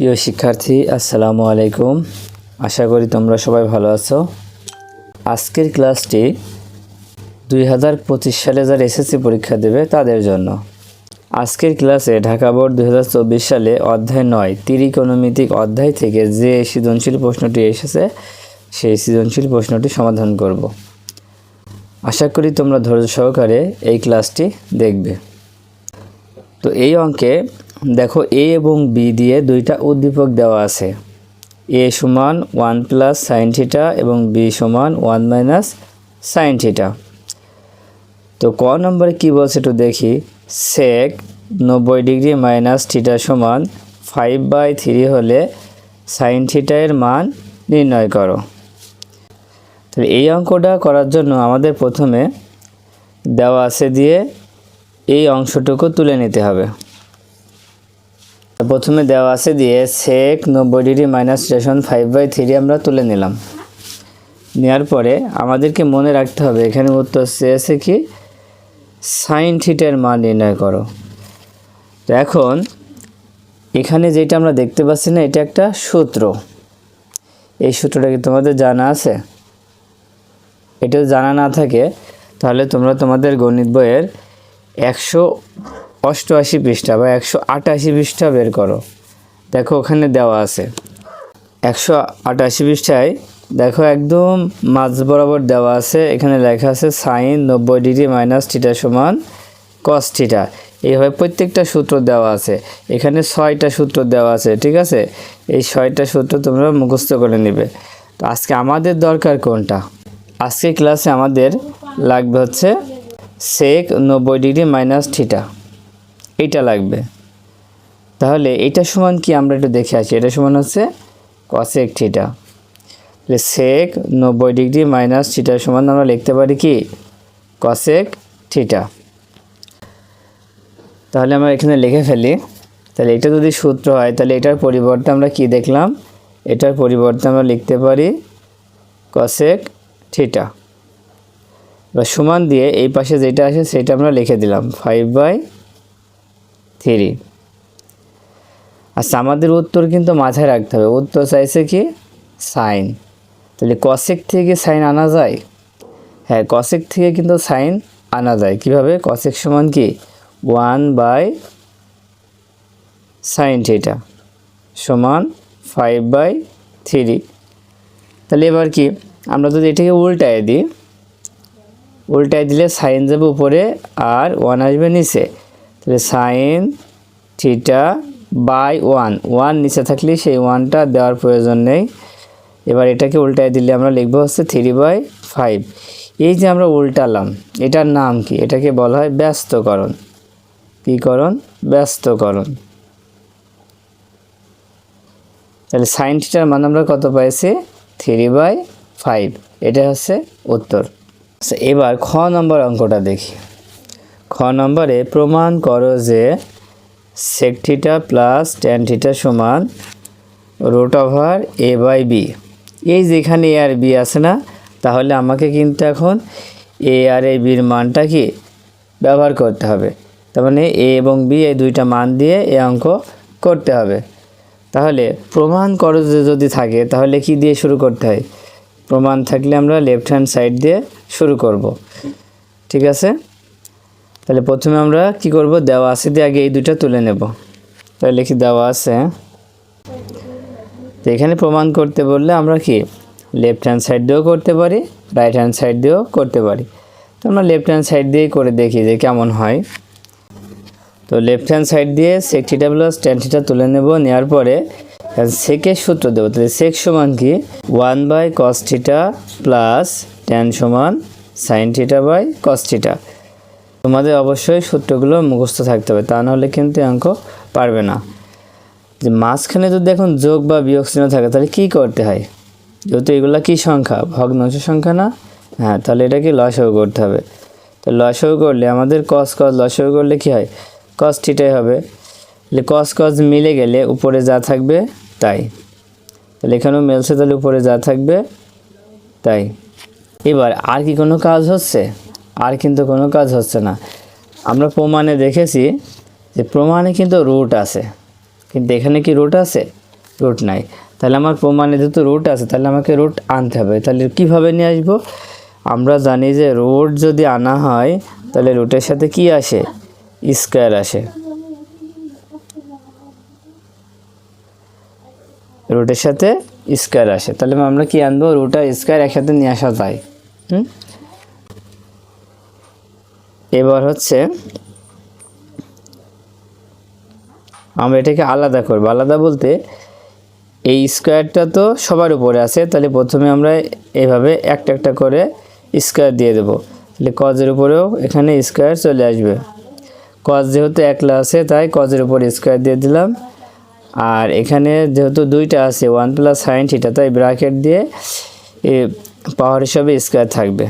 প্রিয় শিক্ষার্থী, আসসালামু আলাইকুম। আশা করি তোমরা সবাই ভালো আছো। আজকের ক্লাসটি দুই হাজার পঁচিশ সালে যারা এসএসসি পরীক্ষা দেবে তাদের জন্য। আজকের ক্লাসে ঢাকা বোর্ড দুই হাজার চব্বিশ সালে অধ্যায় নয় ত্রিকোণমিতিক অধ্যায় থেকে যে সৃজনশীল প্রশ্নটি এসেছে, সেই সৃজনশীল প্রশ্নটি সমাধান করব। আশা করি তোমরা ধৈর্য সহকারে এই ক্লাসটি দেখবে। তো এই অঙ্কে দেখো এ এবং বি দিয়ে দুইটা উদ্দীপক দেওয়া আছে। এ সমান ওয়ান প্লাস সাইন থিটা এবং বি সমান ওয়ান মাইনাস সাইন থিটা তো ক নম্বরে কী বলছে একটু দেখি। সেক নব্বই ডিগ্রি মাইনাস থিটা সমান ফাইভ বাই থ্রি হলে সাইন থিটা মান নির্ণয় করো। তাহলে এই অঙ্কটা করার জন্য আমাদের প্রথমে দেওয়া আছে দিয়ে এই অংশটুকু তুলে নিতে হবে। প্রথমে দেওয়া আছে দিয়ে সেক নব্বই ডিগ্রি মাইনাস স্টেশন ফাইভ বাই থ্রি আমরা তুলে নিলাম। নেওয়ার পরে আমাদেরকে মনে রাখতে হবে, এখানে উত্তর চেয়েছে কি? সাইন থিটার মান নির্ণয় করো। তো এখন এখানে যেটা আমরা দেখতে পাচ্ছি না, এটা একটা সূত্র। এই সূত্রটা কি তোমাদের জানা আছে? এটা জানা না থাকে, তাহলে তোমরা তোমাদের গণিত বইয়ের একশো অষ্টআশি পৃষ্ঠা বা একশো আটাশি পৃষ্ঠা বের করো। দেখো ওখানে দেওয়া আছে। একশো আটাশি পৃষ্ঠায় দেখো একদম মাঝ বরাবর দেওয়া আছে। এখানে লেখা আছে সাইন নব্বই ডিগ্রি মাইনাস থিটা সমান কস থিটা। এইভাবে প্রত্যেকটা সূত্র দেওয়া আছে। এখানে ছয়টা সূত্র দেওয়া আছে, ঠিক আছে? এই ছয়টা সূত্র তোমরা মুখস্থ করে নেবে। তো আজকে আমাদের দরকার কোনটা? আজকে ক্লাসে আমাদের লাগবে হচ্ছে সেক নব্বই ডিগ্রি মাইনাস থিটা। এইটা লাগবে। তাহলে এটা সমান কি? আমরা একটু দেখে আসি। এটা সমান হচ্ছে কসেক থিটা তাহলে সেক নব্বই ডিগ্রি মাইনাস থিটার সমান আমরা লিখতে পারি কি? কসেক থিটা তাহলে আমরা এখানে লিখে ফেলি। তাহলে এটা যদি সূত্র হয়, তাহলে এটার পরিবর্তে আমরা কি দেখলাম? এটার পরিবর্তে আমরা লিখতে পারি কসেক থিটা বা সমান দিয়ে এই পাশে যেটা আসে, সেটা আমরা লিখে দিলাম। Five by three. আচ্ছা আমাদের উত্তর কিন্তু মাথায় রাখতে হবে। উত্তর চাইছে কি? সাইন। তাহলে কসেক থেকে সাইন আনা যায়? হ্যাঁ কসেক থেকে কিন্তু সাইন আনা যায়। কীভাবে? কসেক সমান কি? ওয়ান বাই সাইন থিটা সমান ফাইভ বাই থ্রি। তাহলে এবার কি? আমরা যদি এটাকে উল্টায় দিই, উল্টায় দিলে সাইন যাবে উপরে আর ওয়ান আসবে নিচে। তাহলে sine theta by one one নিচে থাকলে সেই ওয়ানটা দেওয়ার প্রয়োজন নেই। এবার এটাকে উল্টায় দিলে আমরা লিখব হচ্ছে থ্রি বাই ফাইভ এই যে আমরা উল্টালাম, এটার নাম কি? এটাকে বলা হয় ব্যস্তকরণ। কী করণ? ব্যস্তকরণ। তাহলে সাইন থিটার মান আমরা কত পাইছি? থ্রি বাই ফাইভ এটা হচ্ছে উত্তর। আচ্ছা এবার খ নম্বর অঙ্কটা দেখি। খ নম্বরে প্রমাণ করো যে সেক প্লাস ট্যান থিটা সমান root over A by B এই যেখানে এ আর বি আছে না, তাহলে আমাকে কিন্তু এখন এ আর এ বির মানটা কি ব্যবহার করতে হবে। তার মানে এ এবং বি এই দুইটা মান দিয়ে এ অঙ্ক করতে হবে। তাহলে প্রমাণ করো যে যদি থাকে, তাহলে কি দিয়ে শুরু করতে হয়? প্রমাণ থাকলে আমরা লেফট হ্যান্ড সাইড দিয়ে শুরু করব। ঠিক আছে? তাহলে প্রথমে আমরা কি করব? দেওয়া আছে দিয়ে আগে এই দুইটা তুলে নেব। তাহলে লিখি দেওয়া আছে। তো এখানে প্রমাণ করতে বললে আমরা কি? লেফট হ্যান্ড সাইড দিয়েও করতে পারি রাইট হ্যান্ড সাইড দিয়েও করতে পারি। তো আমরা লেফট হ্যান্ড সাইড দিয়েই করে দেখি যে কেমন হয়। তো লেফট হ্যান্ড সাইড দিয়ে sec theta plus tan theta তুলে নেব নেওয়ার পরে সেকের সূত্র দেবো। তাহলে সেক সমান কি? One by cos theta plus tan সমান sine theta by cos theta তোমাদের অবশ্যই সূত্রগুলো মুখস্থ থাকতে হবে, তা নাহলে কিন্তু অঙ্ক পারবে না। যে মাঝখানে যদি এখন যোগ বা বিয়োগ চিহ্ন থাকে, তাহলে কী করতে হয়? যেহেতু এগুলো কী সংখ্যা? ভগ্নাংশ সংখ্যা না? হ্যাঁ তাহলে এটাকে লসাগু করতে হবে। তো লসাগু করলে আমাদের কস কস লসাগু করলে কী হয়? কস থিটাই হবে। তাহলে কস কস মিলে গেলে উপরে যা থাকবে তাই। তাহলে এখানেও মেলছে, তাহলে উপরে যা থাকবে তাই। এবার আর কি কোনো কাজ হচ্ছে? আর কিন্তু কোনো কাজ হচ্ছে না। আমরা প্রমাণে দেখেছি যে প্রমাণে কিন্তু রুট আছে। কিন্তু এখানে কি রুট আছে? রুট নাই। তাহলে আমার প্রমাণে যেহেতু রুট আছে, তাহলে আমাকে রুট আনতে হবে। তাহলে কীভাবে নিয়ে আসব? আমরা জানি যে রুট যদি আনা হয়, তাহলে রুটের সাথে কি আসে? স্কোয়ার আসে। রুটের সাথে স্কোয়ার আসে। তাহলে আমরা কি আনব? রুট আর স্কোয়ার একসাথে নিয়ে আসা যায়। হুম? এবার হচ্ছে আমরা এটাকে আলাদা করব। আলাদা বলতে এই স্কোয়ারটা তো সবার উপরে আছে, তাহলে প্রথমে আমরা এভাবে একটা একটা করে স্কোয়ার দিয়ে দেবো। তাহলে কজের উপরেও এখানে স্কোয়ার চলে আসবে। কজ যেহেতু একলা আছে, তাই কজের উপর স্কোয়ার দিয়ে দিলাম। আর এখানে যেহেতু দুইটা আছে ওয়ান প্লাস সাইন থিটা তাই ব্র্যাকেট দিয়ে পাওয়ার হিসাবে স্কোয়ার থাকবে।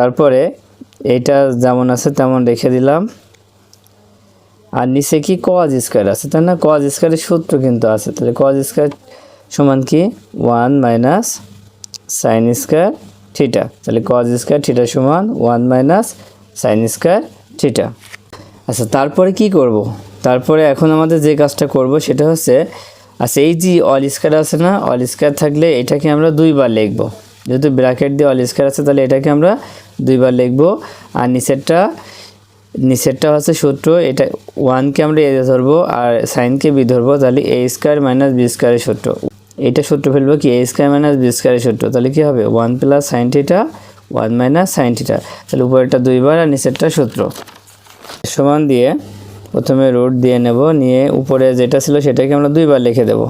তারপরে এটা যেমন আছে তেমন রেখে দিলাম। আর নিচে কি কজ স্কোয়ার আছে? তাই না? কজ স্কোয়ারের সূত্র কিন্তু আছে। তাহলে কজ স্কোয়ার সমান কি? One minus sine square theta তাহলে কজ স্কোয়ার থিটা সমান one minus sine square theta আচ্ছা তারপরে কি করব? তারপরে এখন আমাদের যে কাজটা করব সেটা হচ্ছে আচ্ছা এই যে অল স্কোয়ার আছে না অল স্কোয়ার থাকলে এটাকে আমরা দুইবার লিখব। যেহেতু ব্র্যাকেট দিয়ে অল স্কোয়ার আছে, তাহলে এটাকে আমরা দুইবার লিখব। আর নিচেরটা নিচেরটা হচ্ছে সূত্র, এটা ওয়ানকে আমরা এ ধরবো আর সাইনকে বি ধরবো, তাহলে এ স্কোয়ার মাইনাস বি স্কোয়ারের সূত্র। এটা সূত্র ফেলব কি? এ স্কোয়ার মাইনাস বি স্কোয়ারের সূত্র, তাহলে কী হবে? One plus sine theta one minus sine theta তাহলে উপরেরটা দুইবার আর নিচেরটা সূত্র। সমান দিয়ে প্রথমে রুট দিয়ে নেব, নিয়ে উপরে যেটা ছিল সেটাকে আমরা দুইবার লিখে দেব।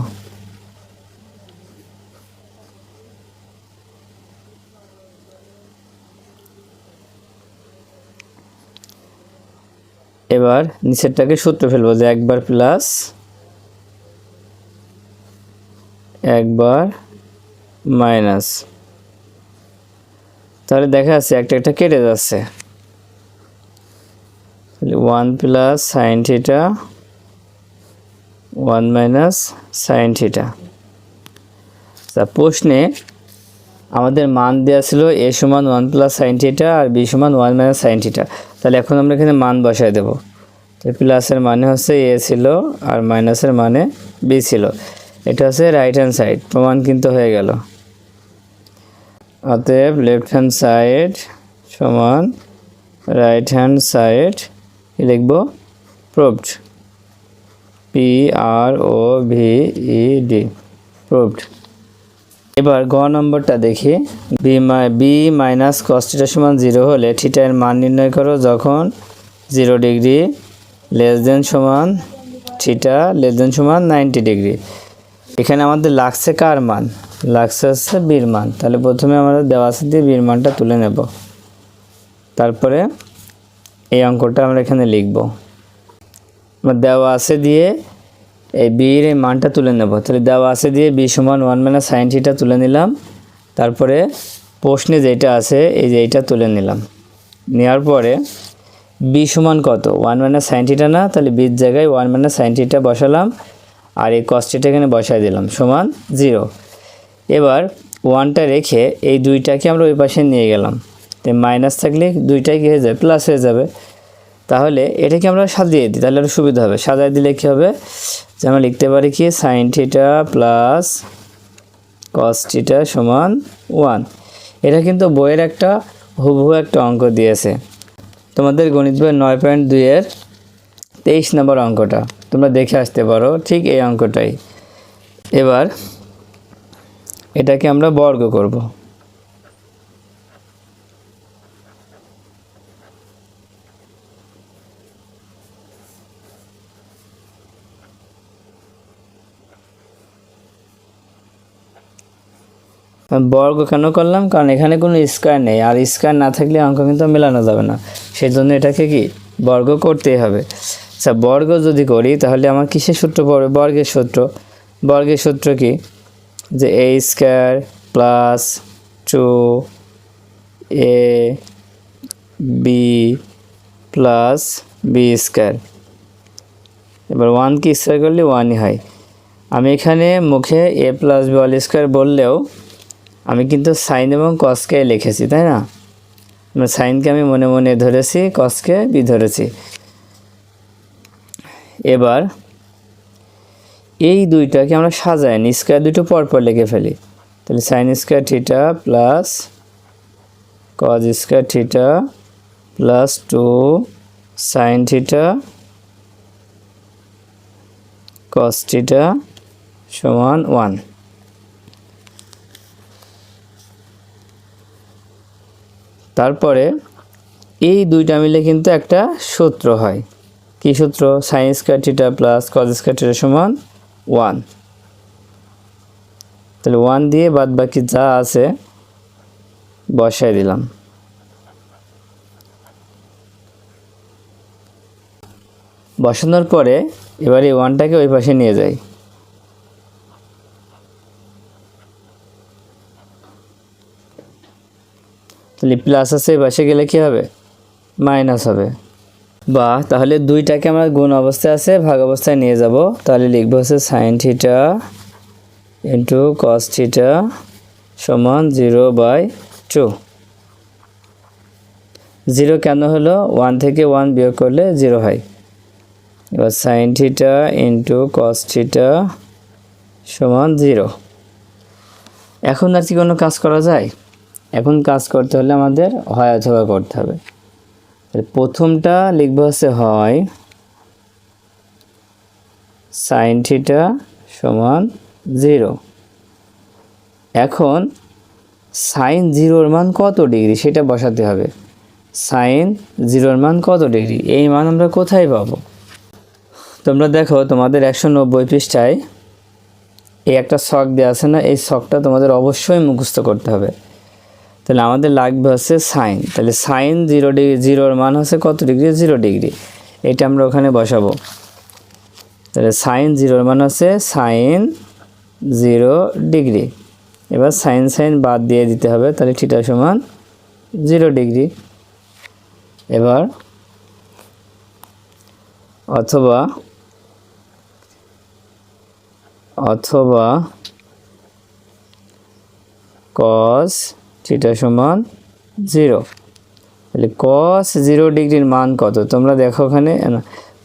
এবার নিচেরটাকে সূত্র ফেলব যে একবার প্লাস একবার মাইনাস তাহলে দেখা যাচ্ছে একটা একটা কেটে যাচ্ছে। One plus sine theta one minus sine theta তা প্রশ্নে আমাদের মান দেওয়া ছিল এ সমান ওয়ান প্লাস সাইন থিটা আর বি সমান ওয়ান মাইনাস সাইন থিটা তাহলে এখন আমরা এখানে মান বসাই দেবো। তো প্লাসের মানে হচ্ছে এ ছিল আর মাইনাসের মানে বি ছিল। এটা হচ্ছে রাইট হ্যান্ড সাইড প্রমাণ কিন্তু হয়ে গেল। অতএব লেফট হ্যান্ড সাইড সমান রাইট হ্যান্ড সাইড লিখব? Proved P R O V E D proved এবার গ নম্বরটা দেখি। বি বি মাইনাস কস্টিটা সমান জিরো হলে থিটা এর মান নির্ণয় করো যখন জিরো ডিগ্রি লেস দেন সমান থিটা লেস দেন সমান নাইনটি ডিগ্রি। এখানে আমাদের লাগছে কার মান? লাগছে হচ্ছে বীর মান। তাহলে প্রথমে আমাদের দেওয়া আছে দিয়ে বীর মানটা তুলে নেব। তারপরে এই অঙ্কটা আমরা এখানে লিখব। আমরা দেওয়া আছে দিয়ে এই বির এই মানটা তুলে নেব। তাহলে দেওয়া আছে দিয়ে বি সমান ওয়ান মাইনাস সাইন থিটা তুলে নিলাম। তারপরে প্রশ্নে যেটা আছে, এই যে এইটা তুলে নিলাম। নেওয়ার পরে বি সমান কত? ওয়ান মাইনাস সাইন থিটা না? তাহলে বির জায়গায় ওয়ান মাইনাস সাইন থিটা বসালাম। আর এই কস্টিটা এখানে বসাই দিলাম, সমান জিরো এবার ওয়ানটা রেখে এই দুইটাকে আমরা ওই পাশে নিয়ে গেলাম। তো মাইনাস থাকলে দুইটাই কী হয়ে যাবে? প্লাস হয়ে যাবে। তাহলে এটাকে আমরা সাজিয়ে দিই, তাহলে আরও সুবিধা হবে। সাজাই দিলে কী হবে? যে আমরা লিখতে পারি কি? Sine theta plus cos theta সমান ওয়ান এটা কিন্তু বইয়ের একটা হুবহু একটা অঙ্ক দিয়েছে। তোমাদের গণিত বইয়ের নয় পয়েন্ট দুইয়ের তেইশ নম্বর অঙ্কটা। তোমরা দেখে আসতে পারো ঠিক এই অঙ্কটাই। এবার এটাকে আমরা বর্গ করব। বর্গ কেন করলাম? কারণ এখানে কোনো স্কোয়ার নেই। আর স্কোয়ার না থাকলে অঙ্ক কিন্তু মেলানো যাবে না। সেই জন্য এটাকে কি? বর্গ করতেই হবে। আচ্ছা বর্গ যদি করি, তাহলে আমার কিসের সূত্র পড়বে? বর্গের সূত্র। বর্গের সূত্র কি? যে A square plus two A B plus B square এবার ওয়ান কি স্কোয়ার করলে ওয়ানই হয়। আমি এখানে মুখে A plus B all square বললেও আমি কিন্তু সাইন এবং কসকে লিখেছি, তাই না? সাইনকে আমি মনে মনে ধরেছি, কসকে বি ধরেছি। এবার এই দুইটাকে আমরা সাজাই নি স্কোয়ার দুটো পরপর লিখে ফেলি। তাহলে sine square theta plus cos square theta plus two sine theta cos theta সমান ওয়ান তারপরে এই দুইটা মিলে কিন্তু একটা সূত্র হয়। কি সূত্র? Sine square theta plus cos square theta সমান ওয়ান তাহলে ওয়ান দিয়ে বাদ বাকি যা আছে বসাই দিলাম। বসানোর পরে এবার এই ওয়ানটাকে ওই পাশে নিয়ে যাই। তাহলে প্লাস আছে পাশে গেলে কি হবে? মাইনাস হবে। বা তাহলে দুইটাকে আমরা গুণ অবস্থায় আছে, ভাগ অবস্থায় নিয়ে যাব। তাহলে লিখব হচ্ছে sine theta into cos theta সমান জিরো বাই টু জিরো কেন হলো? ওয়ান থেকে ওয়ান বিয়োগ করলে জিরো হয়। এবার sine theta into cos theta সমান জিরো এখন আর কি কোনো কাজ করা যায়? এখন কাজ করতে হলে আমাদের হয় অথবা করতে হবে। প্রথমটা লিখব হচ্ছে হয় সাইন থিটা সমান জিরো এখন সাইন জিরোর মান কত ডিগ্রি? সেটা বসাতে হবে। সাইন জিরোর মান কত ডিগ্রি? এই মান আমরা কোথায় পাবো? তোমরা দেখো, তোমাদের একশো নব্বই পৃষ্ঠায় এই একটা শখ দেওয়া আছে না? এই শখটা তোমাদের অবশ্যই মুখস্থ করতে হবে। তাহলে আমাদের লাগবে হচ্ছে সাইন তাহলে সাইন জিরো ডিগ্রি জিরোর মান হচ্ছে কত ডিগ্রি জিরো ডিগ্রি এটা আমরা ওখানে বসাবো। তাহলে সাইন জিরোর মান হচ্ছে সাইন জিরো ডিগ্রি এবার সাইন সাইন বাদ দিয়ে দিতে হবে, তাহলে থিটা সমান জিরো ডিগ্রি এবার অথবা অথবা কস থিটা সমান জিরো। তাহলে কস জিরো ডিগ্রির মান কত? তোমরা দেখো ওখানে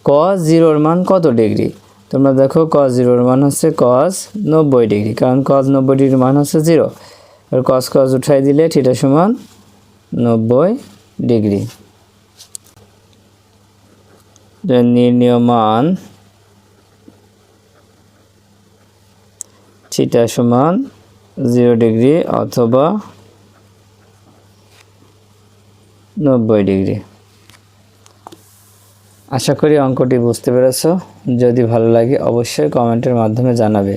কস জিরোর মান কত ডিগ্রি? তোমরা দেখো কস জিরোর মান হচ্ছে কস নব্বই ডিগ্রি, কারণ কস নব্বই ডিগ্রির মান হচ্ছে জিরো। আর কস কস উঠাই দিলে থিটা সমান নব্বই ডিগ্রি। নির্ণীয় মান থিটা সমান জিরো ডিগ্রি অথবা নব্বই ডিগ্রি। আশা করি অঙ্কটি বুঝতে পেরেছ। যদি ভালো লাগে অবশ্যই কমেন্টের মাধ্যমে জানাবে।